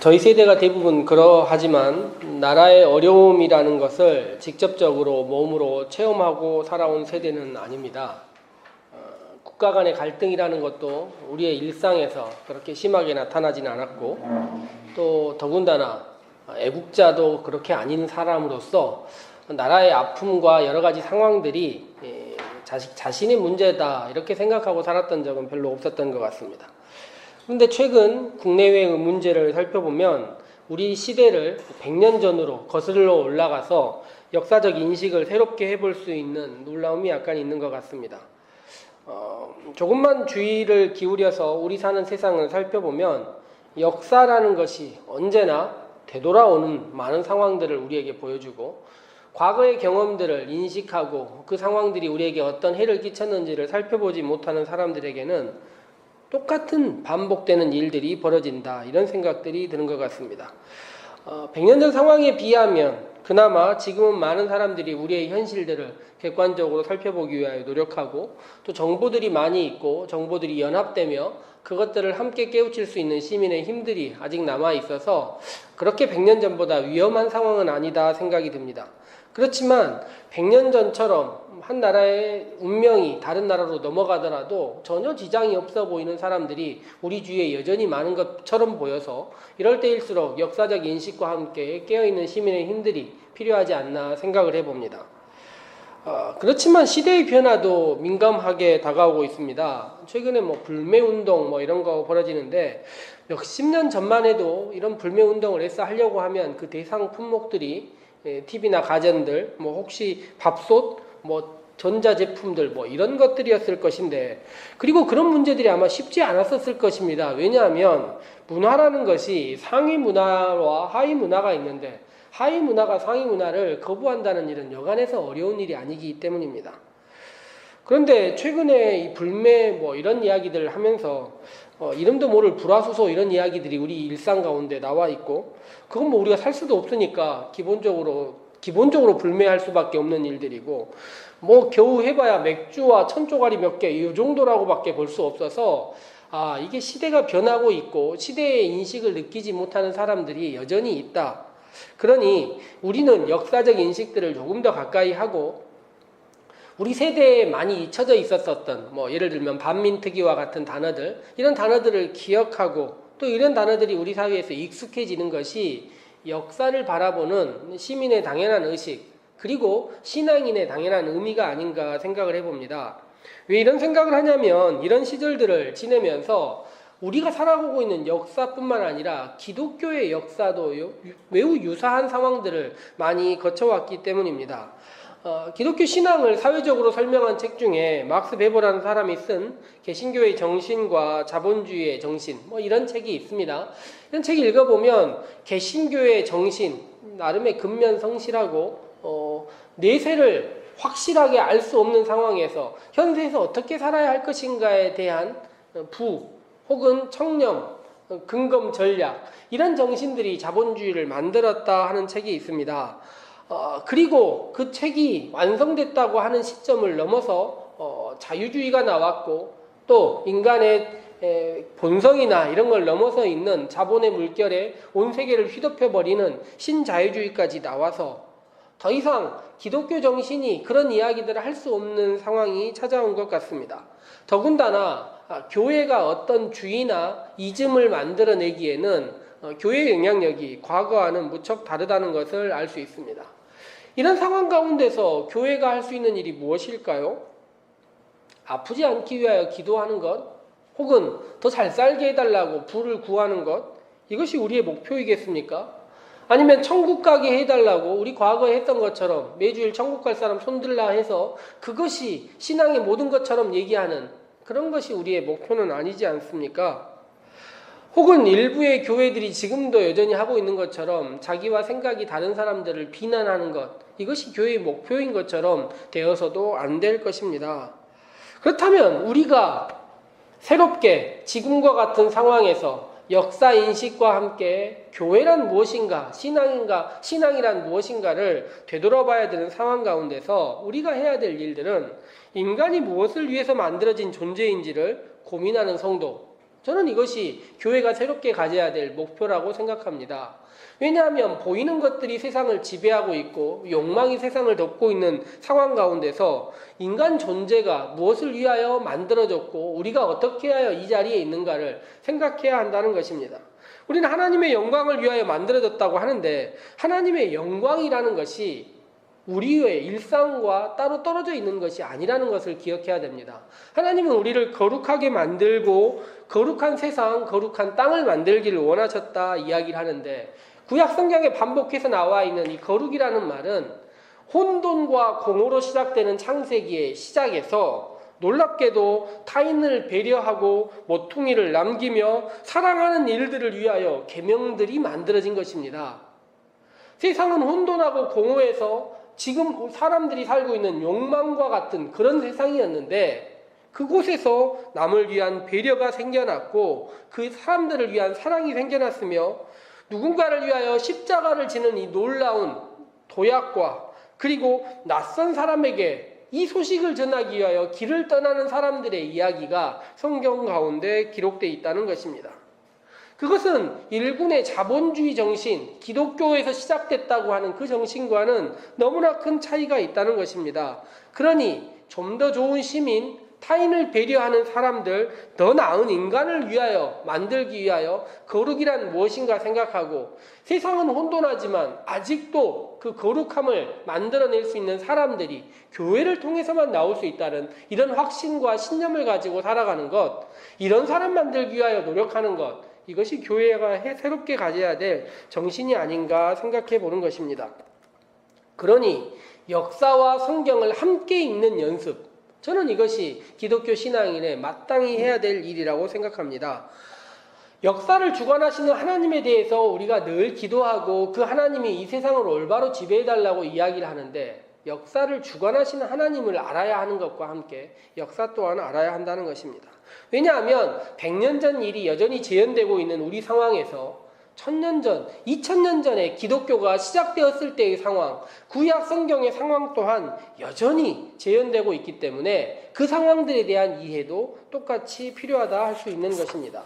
저희 세대가 대부분 그러하지만 나라의 어려움이라는 것을 직접적으로 몸으로 체험하고 살아온 세대는 아닙니다. 어, 국가 간의 갈등이라는 것도 우리의 일상에서 그렇게 심하게 나타나지는 않았고 또 더군다나 애국자도 그렇게 아닌 사람으로서 나라의 아픔과 여러 가지 상황들이 예, 자신의 문제다 이렇게 생각하고 살았던 적은 별로 없었던 것 같습니다. 그런데 최근 국내외의 문제를 살펴보면 우리 시대를 100년 전으로 거슬러 올라가서 역사적 인식을 새롭게 해볼 수 있는 놀라움이 약간 있는 것 같습니다. 어, 조금만 주의를 기울여서 우리 사는 세상을 살펴보면 역사라는 것이 언제나 되돌아오는 많은 상황들을 우리에게 보여주고 과거의 경험들을 인식하고 그 상황들이 우리에게 어떤 해를 끼쳤는지를 살펴보지 못하는 사람들에게는 똑같은 반복되는 일들이 벌어진다 이런 생각들이 드는 것 같습니다. 어, 100년 전 상황에 비하면 그나마 지금은 많은 사람들이 우리의 현실들을 객관적으로 살펴보기 위하여 노력하고 또 정보들이 많이 있고 정보들이 연합되며 그것들을 함께 깨우칠 수 있는 시민의 힘들이 아직 남아 있어서 그렇게 100년 전보다 위험한 상황은 아니다 생각이 듭니다. 그렇지만 100년 전처럼 한 나라의 운명이 다른 나라로 넘어가더라도 전혀 지장이 없어 보이는 사람들이 우리 주위에 여전히 많은 것처럼 보여서 이럴 때일수록 역사적 인식과 함께 깨어있는 시민의 힘들이 필요하지 않나 생각을 해봅니다. 어, 그렇지만 시대의 변화도 민감하게 다가오고 있습니다. 최근에 뭐 불매 운동 뭐 이런 거 벌어지는데 몇 십 년 전만 해도 이런 불매 운동을 애써 하려고 하면 그 대상 품목들이 예, TV나 가전들, 뭐 혹시 밥솥, 뭐 전자제품들 뭐 이런 것들이었을 것인데 그리고 그런 문제들이 아마 쉽지 않았었을 것입니다. 왜냐하면 문화라는 것이 상위 문화와 하위 문화가 있는데 하위 문화가 상위 문화를 거부한다는 일은 여간해서 어려운 일이 아니기 때문입니다. 그런데 최근에 이 불매 뭐 이런 이야기들을 하면서 어, 이름도 모를 불화수소 이런 이야기들이 우리 일상 가운데 나와 있고 그건 뭐 우리가 살 수도 없으니까 기본적으로 기본적으로 불매할 수밖에 없는 일들이고 뭐 겨우 해봐야 맥주와 천조가리 몇 개 이 정도라고밖에 볼 수 없어서 아 이게 시대가 변하고 있고 시대의 인식을 느끼지 못하는 사람들이 여전히 있다. 그러니 우리는 역사적 인식들을 조금 더 가까이 하고 우리 세대에 많이 잊혀져 있었었던 뭐 예를 들면 반민특위와 같은 단어들 이런 단어들을 기억하고 또 이런 단어들이 우리 사회에서 익숙해지는 것이 역사를 바라보는 시민의 당연한 의식 그리고 신앙인의 당연한 의미가 아닌가 생각을 해봅니다. 왜 이런 생각을 하냐면 이런 시절들을 지내면서 우리가 살아가고 있는 역사뿐만 아니라 기독교의 역사도 매우 유사한 상황들을 많이 거쳐왔기 때문입니다. 어, 기독교 신앙을 사회적으로 설명한 책 중에 막스 베버라는 사람이 쓴 개신교의 정신과 자본주의의 정신 뭐 이런 책이 있습니다. 이런 책 읽어보면 개신교의 정신 나름의 근면 성실하고 어, 내세를 확실하게 알 수 없는 상황에서 현세에서 어떻게 살아야 할 것인가에 대한 부 혹은 청렴 근검 전략 이런 정신들이 자본주의를 만들었다 하는 책이 있습니다. 어, 그리고 그 책이 완성됐다고 하는 시점을 넘어서 어, 자유주의가 나왔고 또 인간의 에, 본성이나 이런 걸 넘어서 있는 자본의 물결에 온 세계를 휘덮여 버리는 신자유주의까지 나와서 더 이상 기독교 정신이 그런 이야기들을 할 수 없는 상황이 찾아온 것 같습니다. 더군다나 아, 교회가 어떤 주의나 이즘을 만들어내기에는 어, 교회의 영향력이 과거와는 무척 다르다는 것을 알 수 있습니다. 이런 상황 가운데서 교회가 할 수 있는 일이 무엇일까요? 아프지 않기 위하여 기도하는 것, 혹은 더 잘 살게 해달라고 부를 구하는 것, 이것이 우리의 목표이겠습니까? 아니면 천국 가게 해달라고 우리 과거에 했던 것처럼 매주일 천국 갈 사람 손들라 해서 그것이 신앙의 모든 것처럼 얘기하는 그런 것이 우리의 목표는 아니지 않습니까? 혹은 일부의 교회들이 지금도 여전히 하고 있는 것처럼 자기와 생각이 다른 사람들을 비난하는 것, 이것이 교회의 목표인 것처럼 되어서도 안 될 것입니다. 그렇다면 우리가 새롭게 지금과 같은 상황에서 역사 인식과 함께 교회란 무엇인가, 신앙인가, 신앙이란 무엇인가를 되돌아봐야 되는 상황 가운데서 우리가 해야 될 일들은 인간이 무엇을 위해서 만들어진 존재인지를 고민하는 성도, 저는 이것이 교회가 새롭게 가져야 될 목표라고 생각합니다. 왜냐하면 보이는 것들이 세상을 지배하고 있고 욕망이 세상을 덮고 있는 상황 가운데서 인간 존재가 무엇을 위하여 만들어졌고 우리가 어떻게 하여 이 자리에 있는가를 생각해야 한다는 것입니다. 우리는 하나님의 영광을 위하여 만들어졌다고 하는데 하나님의 영광이라는 것이 우리의 일상과 따로 떨어져 있는 것이 아니라는 것을 기억해야 됩니다. 하나님은 우리를 거룩하게 만들고 거룩한 세상, 거룩한 땅을 만들기를 원하셨다 이야기를 하는데 구약 성경에 반복해서 나와 있는 이 거룩이라는 말은 혼돈과 공허로 시작되는 창세기의 시작에서 놀랍게도 타인을 배려하고 모퉁이를 남기며 사랑하는 일들을 위하여 계명들이 만들어진 것입니다. 세상은 혼돈하고 공허해서 지금 사람들이 살고 있는 욕망과 같은 그런 세상이었는데 그곳에서 남을 위한 배려가 생겨났고 그 사람들을 위한 사랑이 생겨났으며 누군가를 위하여 십자가를 지는 이 놀라운 도약과 그리고 낯선 사람에게 이 소식을 전하기 위하여 길을 떠나는 사람들의 이야기가 성경 가운데 기록되어 있다는 것입니다. 그것은 일군의 자본주의 정신, 기독교에서 시작됐다고 하는 그 정신과는 너무나 큰 차이가 있다는 것입니다. 그러니 좀 더 좋은 시민, 타인을 배려하는 사람들, 더 나은 인간을 위하여 만들기 위하여 거룩이란 무엇인가 생각하고 세상은 혼돈하지만 아직도 그 거룩함을 만들어낼 수 있는 사람들이 교회를 통해서만 나올 수 있다는 이런 확신과 신념을 가지고 살아가는 것, 이런 사람 만들기 위하여 노력하는 것, 이것이 교회가 새롭게 가져야 될 정신이 아닌가 생각해 보는 것입니다. 그러니 역사와 성경을 함께 읽는 연습, 저는 이것이 기독교 신앙인의 마땅히 해야 될 일이라고 생각합니다. 역사를 주관하시는 하나님에 대해서 우리가 늘 기도하고 그 하나님이 이 세상을 올바로 지배해달라고 이야기를 하는데 역사를 주관하시는 하나님을 알아야 하는 것과 함께 역사 또한 알아야 한다는 것입니다. 왜냐하면 100년 전 일이 여전히 재현되고 있는 우리 상황에서 천년 전, 이천 년 전에 기독교가 시작되었을 때의 상황, 구약 성경의 상황 또한 여전히 재현되고 있기 때문에 그 상황들에 대한 이해도 똑같이 필요하다 할 수 있는 것입니다.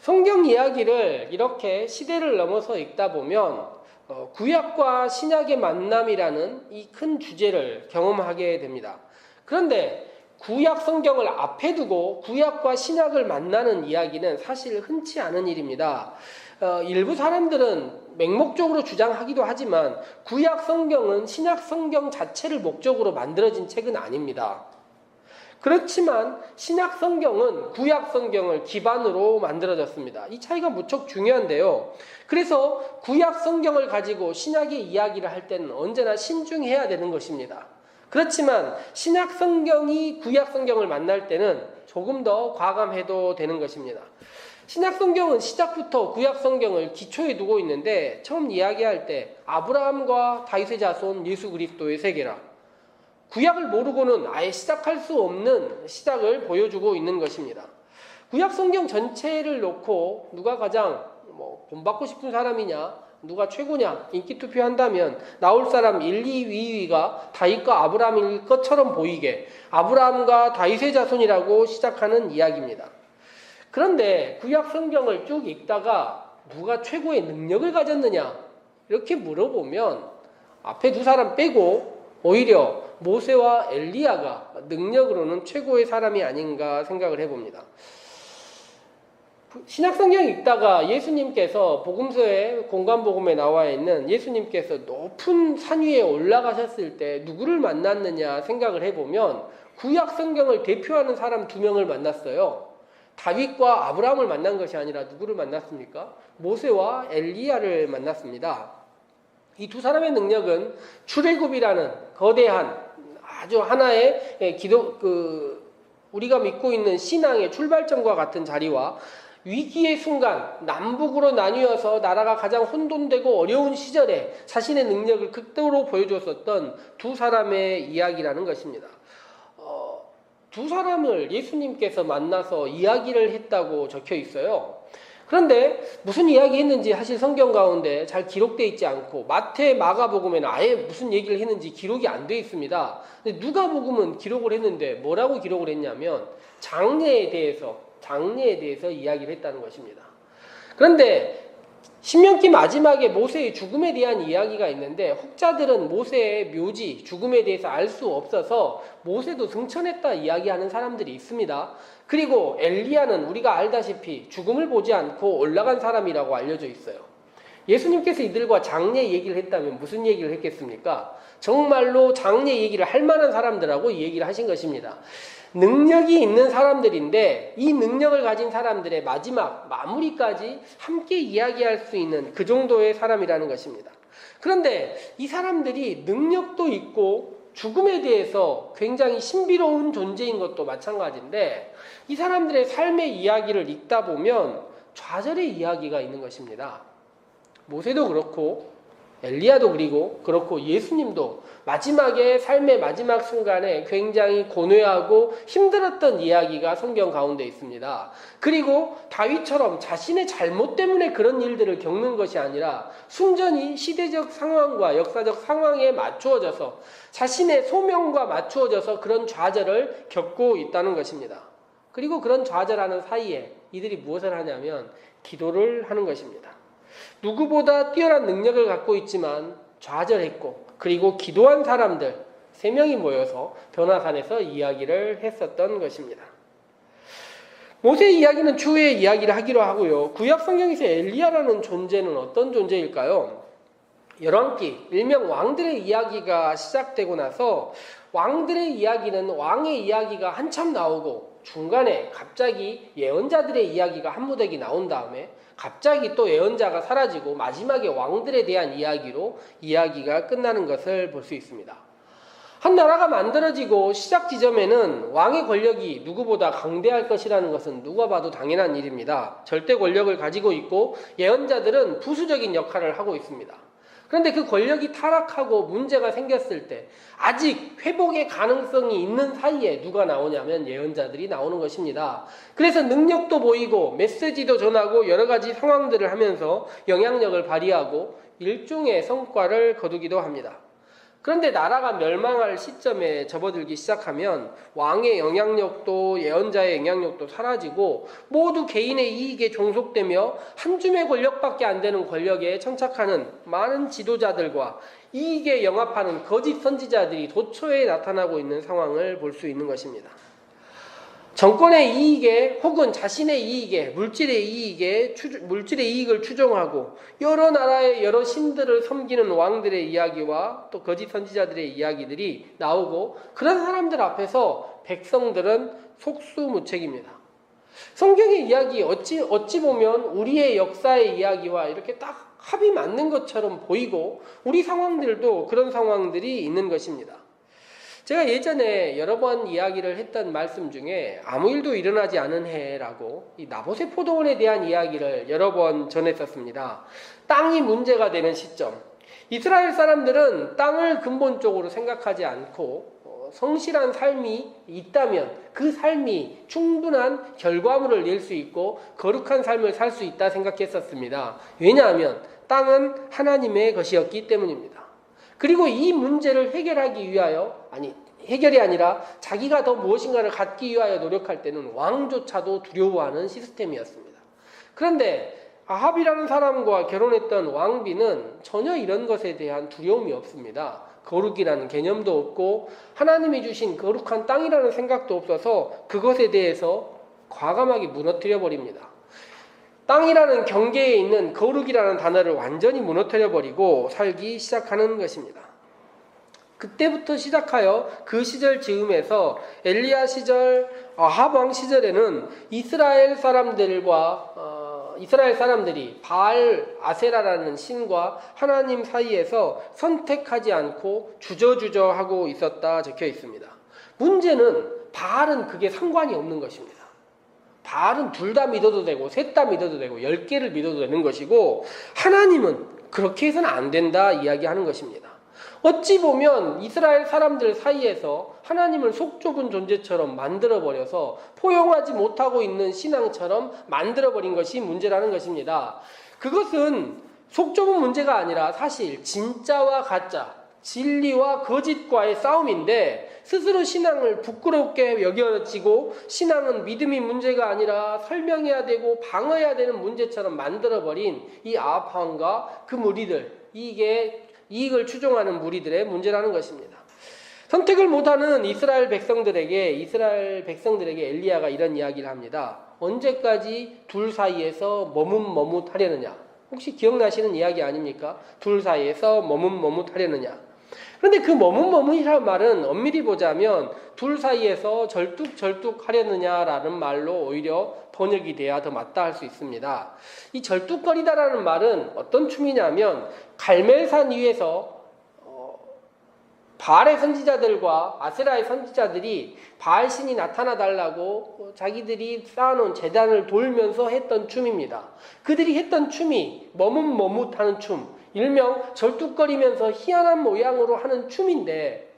성경 이야기를 이렇게 시대를 넘어서 읽다 보면 어, 구약과 신약의 만남이라는 이 큰 주제를 경험하게 됩니다. 그런데 구약 성경을 앞에 두고 구약과 신약을 만나는 이야기는 사실 흔치 않은 일입니다. 어, 일부 사람들은 맹목적으로 주장하기도 하지만 구약 성경은 신약 성경 자체를 목적으로 만들어진 책은 아닙니다. 그렇지만 신약 성경은 구약 성경을 기반으로 만들어졌습니다. 이 차이가 무척 중요한데요. 그래서 구약 성경을 가지고 신약의 이야기를 할 때는 언제나 신중해야 되는 것입니다. 그렇지만 신약 성경이 구약 성경을 만날 때는 조금 더 과감해도 되는 것입니다. 신약 성경은 시작부터 구약 성경을 기초에 두고 있는데 처음 이야기할 때 아브라함과 다윗의 자손 예수 그리스도의 세계라 구약을 모르고는 아예 시작할 수 없는 시작을 보여주고 있는 것입니다. 구약 성경 전체를 놓고 누가 가장 뭐 본받고 싶은 사람이냐, 누가 최고냐 인기 투표한다면 나올 사람 1, 2, 2위가 다윗과 아브라함일 것처럼 보이게 아브라함과 다윗의 자손이라고 시작하는 이야기입니다. 그런데 구약 성경을 쭉 읽다가 누가 최고의 능력을 가졌느냐 이렇게 물어보면 앞에 두 사람 빼고 오히려 모세와 엘리야가 능력으로는 최고의 사람이 아닌가 생각을 해봅니다. 신약성경 읽다가 예수님께서 복음서에 공간복음에 나와 있는 예수님께서 높은 산 위에 올라가셨을 때 누구를 만났느냐 생각을 해보면 구약 성경을 대표하는 사람 두 명을 만났어요. 다윗과 아브라함을 만난 것이 아니라 누구를 만났습니까? 모세와 엘리야를 만났습니다. 이 두 사람의 능력은 출애굽이라는 거대한 아주 하나의 기도 그 우리가 믿고 있는 신앙의 출발점과 같은 자리와 위기의 순간 남북으로 나뉘어서 나라가 가장 혼돈되고 어려운 시절에 자신의 능력을 극도로 보여줬었던 두 사람의 이야기라는 것입니다. 어, 두 사람을 예수님께서 만나서 이야기를 했다고 적혀 있어요. 그런데 무슨 이야기 했는지 사실 성경 가운데 잘 기록되어 있지 않고 마태, 마가복음에는 아예 무슨 얘기를 했는지 기록이 안 되어 있습니다. 누가복음은 기록을 했는데 뭐라고 기록을 했냐면 장례에 대해서 장례에 대해서 이야기를 했다는 것입니다. 그런데 신명기 마지막에 모세의 죽음에 대한 이야기가 있는데 혹자들은 모세의 묘지, 죽음에 대해서 알 수 없어서 모세도 승천했다 이야기하는 사람들이 있습니다. 그리고 엘리야는 우리가 알다시피 죽음을 보지 않고 올라간 사람이라고 알려져 있어요. 예수님께서 이들과 장례 얘기를 했다면 무슨 얘기를 했겠습니까? 정말로 장례 얘기를 할 만한 사람들하고 이 얘기를 하신 것입니다. 능력이 있는 사람들인데 이 능력을 가진 사람들의 마지막 마무리까지 함께 이야기할 수 있는 그 정도의 사람이라는 것입니다. 그런데 이 사람들이 능력도 있고 죽음에 대해서 굉장히 신비로운 존재인 것도 마찬가지인데 이 사람들의 삶의 이야기를 읽다 보면 좌절의 이야기가 있는 것입니다. 모세도 그렇고 엘리야도 그리고 그렇고 예수님도 마지막에 삶의 마지막 순간에 굉장히 고뇌하고 힘들었던 이야기가 성경 가운데 있습니다. 그리고 다윗처럼 자신의 잘못 때문에 그런 일들을 겪는 것이 아니라 순전히 시대적 상황과 역사적 상황에 맞추어져서 자신의 소명과 맞추어져서 그런 좌절을 겪고 있다는 것입니다. 그리고 그런 좌절하는 사이에 이들이 무엇을 하냐면 기도를 하는 것입니다. 누구보다 뛰어난 능력을 갖고 있지만 좌절했고 그리고 기도한 사람들 세 명이 모여서 변화산에서 이야기를 했었던 것입니다. 모세 이야기는 추후에 이야기를 하기로 하고요. 구약 성경에서 엘리야라는 존재는 어떤 존재일까요? 열왕기 일명 왕들의 이야기가 시작되고 나서 왕들의 이야기는 왕의 이야기가 한참 나오고 중간에 갑자기 예언자들의 이야기가 한 무더기 나온 다음에 갑자기 또 예언자가 사라지고 마지막에 왕들에 대한 이야기로 이야기가 끝나는 것을 볼 수 있습니다. 한 나라가 만들어지고 시작 지점에는 왕의 권력이 누구보다 강대할 것이라는 것은 누가 봐도 당연한 일입니다. 절대 권력을 가지고 있고 예언자들은 부수적인 역할을 하고 있습니다. 그런데 그 권력이 타락하고 문제가 생겼을 때 아직 회복의 가능성이 있는 사이에 누가 나오냐면 예언자들이 나오는 것입니다. 그래서 능력도 보이고 메시지도 전하고 여러 가지 상황들을 하면서 영향력을 발휘하고 일종의 성과를 거두기도 합니다. 그런데 나라가 멸망할 시점에 접어들기 시작하면 왕의 영향력도 예언자의 영향력도 사라지고 모두 개인의 이익에 종속되며 한 줌의 권력밖에 안 되는 권력에 천착하는 많은 지도자들과 이익에 영합하는 거짓 선지자들이 도처에 나타나고 있는 상황을 볼 수 있는 것입니다. 정권의 이익에 혹은 자신의 이익에 물질의 이익에 추, 물질의 이익을 추종하고 여러 나라의 여러 신들을 섬기는 왕들의 이야기와 또 거짓 선지자들의 이야기들이 나오고 그런 사람들 앞에서 백성들은 속수무책입니다. 성경의 이야기 어찌 어찌 보면 우리의 역사의 이야기와 이렇게 딱 합이 맞는 것처럼 보이고 우리 상황들도 그런 상황들이 있는 것입니다. 제가 예전에 여러 번 이야기를 했던 말씀 중에 아무 일도 일어나지 않은 해라고 이 나보세 포도원에 대한 이야기를 여러 번 전했었습니다. 땅이 문제가 되는 시점. 이스라엘 사람들은 땅을 근본적으로 생각하지 않고 어, 성실한 삶이 있다면 그 삶이 충분한 결과물을 낼 수 있고 거룩한 삶을 살 수 있다 생각했었습니다. 왜냐하면 땅은 하나님의 것이었기 때문입니다. 그리고 이 문제를 해결하기 위하여 아니 해결이 아니라 자기가 더 무엇인가를 갖기 위하여 노력할 때는 왕조차도 두려워하는 시스템이었습니다. 그런데 아합이라는 사람과 결혼했던 왕비는 전혀 이런 것에 대한 두려움이 없습니다. 거룩이라는 개념도 없고 하나님이 주신 거룩한 땅이라는 생각도 없어서 그것에 대해서 과감하게 무너뜨려 버립니다. 땅이라는 경계에 있는 거룩이라는 단어를 완전히 무너뜨려 버리고 살기 시작하는 것입니다. 그때부터 시작하여 그 시절 즈음에서 엘리야 시절 아합 왕 시절에는 이스라엘 사람들과 어, 이스라엘 사람들이 바알 아세라라는 신과 하나님 사이에서 선택하지 않고 주저주저 하고 있었다 적혀 있습니다. 문제는 바알은 그게 상관이 없는 것입니다. 바알은 둘 다 믿어도 되고 셋 다 믿어도 되고 열 개를 믿어도 되는 것이고 하나님은 그렇게 해서는 안 된다 이야기하는 것입니다. 어찌 보면 이스라엘 사람들 사이에서 하나님을 속 좁은 존재처럼 만들어 버려서 포용하지 못하고 있는 신앙처럼 만들어 버린 것이 문제라는 것입니다. 그것은 속 좁은 문제가 아니라 사실 진짜와 가짜, 진리와 거짓과의 싸움인데 스스로 신앙을 부끄럽게 여겨지고 신앙은 믿음이 문제가 아니라 설명해야 되고 방어해야 되는 문제처럼 만들어버린 이 아합왕과 그 무리들 이게 이익을 추종하는 무리들의 문제라는 것입니다. 선택을 못하는 이스라엘 백성들에게 이스라엘 백성들에게 엘리야가 이런 이야기를 합니다. 언제까지 둘 사이에서 머뭇머뭇하려느냐? 혹시 기억나시는 이야기 아닙니까? 둘 사이에서 머뭇머뭇하려느냐? 그런데 그 머뭇머뭇이라는 말은 엄밀히 보자면 둘 사이에서 절뚝절뚝 하려느냐라는 말로 오히려 번역이 돼야 더 맞다 할 수 있습니다. 이 절뚝거리다라는 말은 어떤 춤이냐면 갈멜산 위에서 어, 바알의 선지자들과 아세라의 선지자들이 바알 신이 나타나 달라고 자기들이 쌓아놓은 재단을 돌면서 했던 춤입니다. 그들이 했던 춤이 머뭇머뭇하는 춤, 일명 절뚝거리면서 희한한 모양으로 하는 춤인데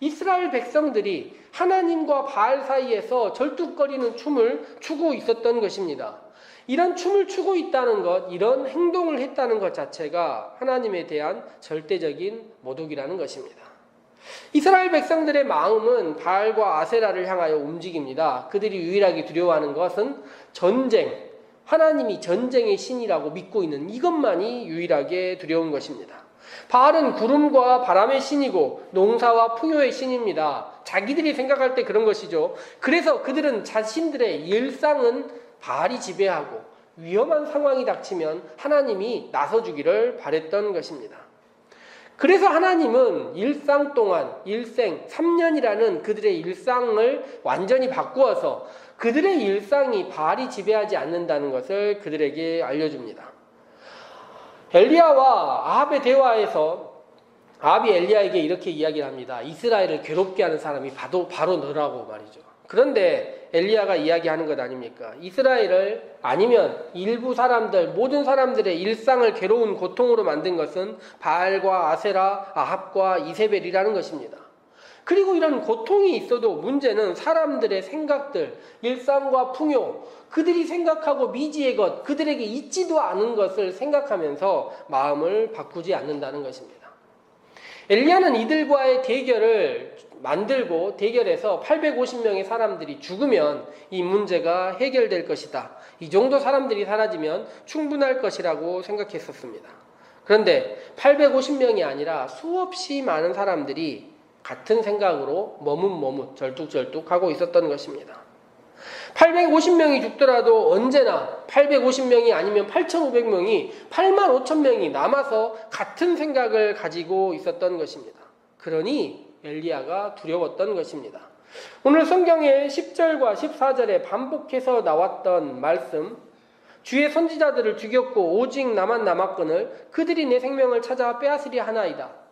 이스라엘 백성들이 하나님과 바알 사이에서 절뚝거리는 춤을 추고 있었던 것입니다. 이런 춤을 추고 있다는 것, 이런 행동을 했다는 것 자체가 하나님에 대한 절대적인 모독이라는 것입니다. 이스라엘 백성들의 마음은 바알과 아세라를 향하여 움직입니다. 그들이 유일하게 두려워하는 것은 전쟁, 하나님이 전쟁의 신이라고 믿고 있는 이것만이 유일하게 두려운 것입니다. 바알은 구름과 바람의 신이고 농사와 풍요의 신입니다. 자기들이 생각할 때 그런 것이죠. 그래서 그들은 자신들의 일상은 바알이 지배하고 위험한 상황이 닥치면 하나님이 나서주기를 바랬던 것입니다. 그래서 하나님은 일상 동안 일생 3년이라는 그들의 일상을 완전히 바꾸어서 그들의 일상이 바알이 지배하지 않는다는 것을 그들에게 알려줍니다. 엘리야와 아합의 대화에서 아합이 엘리야에게 이렇게 이야기를 합니다. 이스라엘을 괴롭게 하는 사람이 바로, 바로 너라고 말이죠. 그런데 엘리야가 이야기하는 것 아닙니까? 이스라엘을 아니면 일부 사람들, 모든 사람들의 일상을 괴로운 고통으로 만든 것은 바알과 아세라, 아합과 이세벨이라는 것입니다. 그리고 이런 고통이 있어도 문제는 사람들의 생각들, 일상과 풍요, 그들이 생각하고 미지의 것, 그들에게 있지도 않은 것을 생각하면서 마음을 바꾸지 않는다는 것입니다. 엘리야는 이들과의 대결을 만들고 대결해서 850명의 사람들이 죽으면 이 문제가 해결될 것이다. 이 정도 사람들이 사라지면 충분할 것이라고 생각했었습니다. 그런데 850명이 아니라 수없이 많은 사람들이 같은 생각으로 머뭇머뭇 절뚝절뚝 하고 있었던 것입니다. 850명이 죽더라도 언제나 850명이 아니면 8,500명이 8만 5천 명이 남아서 같은 생각을 가지고 있었던 것입니다. 그러니 엘리야가 두려웠던 것입니다. 오늘 성경의 10절과 14절에 반복해서 나왔던 말씀 주의 선지자들을 죽였고 오직 나만 남았거늘 그들이 내 생명을 찾아 빼앗으려 하나이다.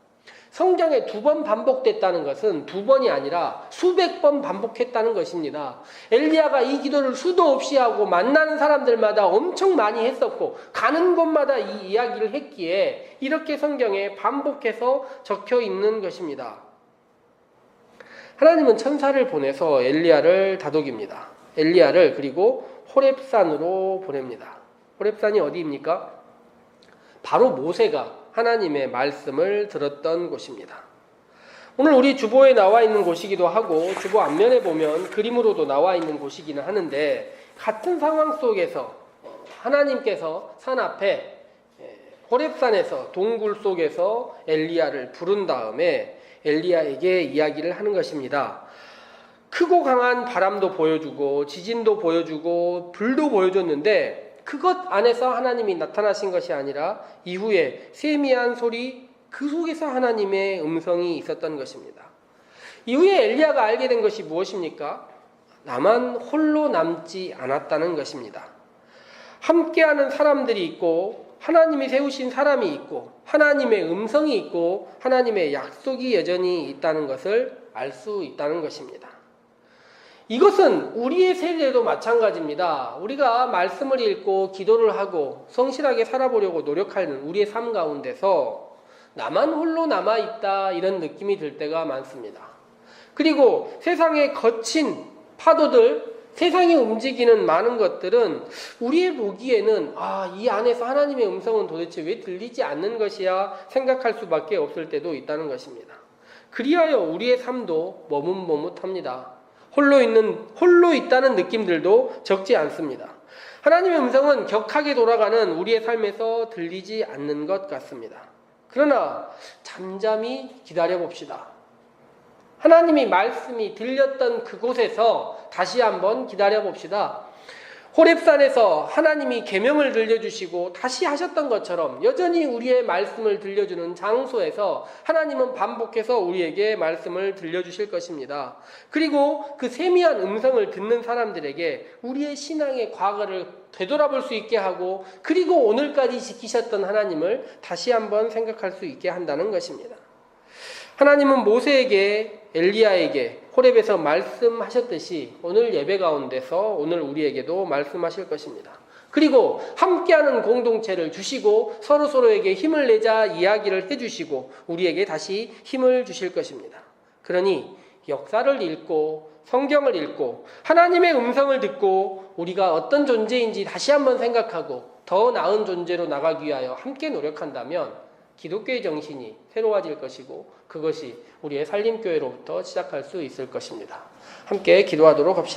성경에 두 번 반복됐다는 것은 두 번이 아니라 수백 번 반복했다는 것입니다. 엘리야가 이 기도를 수도 없이 하고 만나는 사람들마다 엄청 많이 했었고 가는 곳마다 이 이야기를 했기에 이렇게 성경에 반복해서 적혀 있는 것입니다. 하나님은 천사를 보내서 엘리야를 다독입니다. 엘리야를 그리고 호렙산으로 보냅니다. 호렙산이 어디입니까? 바로 모세가 하나님의 말씀을 들었던 곳입니다. 오늘 우리 주보에 나와 있는 곳이기도 하고 주보 앞면에 보면 그림으로도 나와 있는 곳이기는 하는데 같은 상황 속에서 하나님께서 산 앞에 호렙산에서 동굴 속에서 엘리야를 부른 다음에 엘리야에게 이야기를 하는 것입니다. 크고 강한 바람도 보여주고 지진도 보여주고 불도 보여줬는데 그것 안에서 하나님이 나타나신 것이 아니라 이후에 세미한 소리 그 속에서 하나님의 음성이 있었던 것입니다. 이후에 엘리야가 알게 된 것이 무엇입니까? 나만 홀로 남지 않았다는 것입니다. 함께하는 사람들이 있고 하나님이 세우신 사람이 있고 하나님의 음성이 있고 하나님의 약속이 여전히 있다는 것을 알 수 있다는 것입니다. 이것은 우리의 세대도 마찬가지입니다. 우리가 말씀을 읽고 기도를 하고 성실하게 살아보려고 노력하는 우리의 삶 가운데서 나만 홀로 남아있다 이런 느낌이 들 때가 많습니다. 그리고 세상의 거친 파도들, 세상이 움직이는 많은 것들은 우리의 보기에는 아, 이 안에서 하나님의 음성은 도대체 왜 들리지 않는 것이야 생각할 수밖에 없을 때도 있다는 것입니다. 그리하여 우리의 삶도 머뭇머뭇합니다. 홀로 있는 홀로 있다는 느낌들도 적지 않습니다. 하나님의 음성은 격하게 돌아가는 우리의 삶에서 들리지 않는 것 같습니다. 그러나 잠잠히 기다려 봅시다. 하나님이 말씀이 들렸던 그곳에서 다시 한번 기다려 봅시다. 호렙산에서 하나님이 계명을 들려주시고 다시 하셨던 것처럼 여전히 우리의 말씀을 들려주는 장소에서 하나님은 반복해서 우리에게 말씀을 들려주실 것입니다. 그리고 그 세미한 음성을 듣는 사람들에게 우리의 신앙의 과거를 되돌아볼 수 있게 하고 그리고 오늘까지 지키셨던 하나님을 다시 한번 생각할 수 있게 한다는 것입니다. 하나님은 모세에게 엘리야에게 호렙에서 말씀하셨듯이 오늘 예배 가운데서 오늘 우리에게도 말씀하실 것입니다. 그리고 함께하는 공동체를 주시고 서로 서로에게 힘을 내자 이야기를 해주시고 우리에게 다시 힘을 주실 것입니다. 그러니 역사를 읽고 성경을 읽고 하나님의 음성을 듣고 우리가 어떤 존재인지 다시 한번 생각하고 더 나은 존재로 나가기 위하여 함께 노력한다면 기독교의 정신이 새로워질 것이고 그것이 우리의 살림교회로부터 시작할 수 있을 것입니다. 함께 기도하도록 합시다.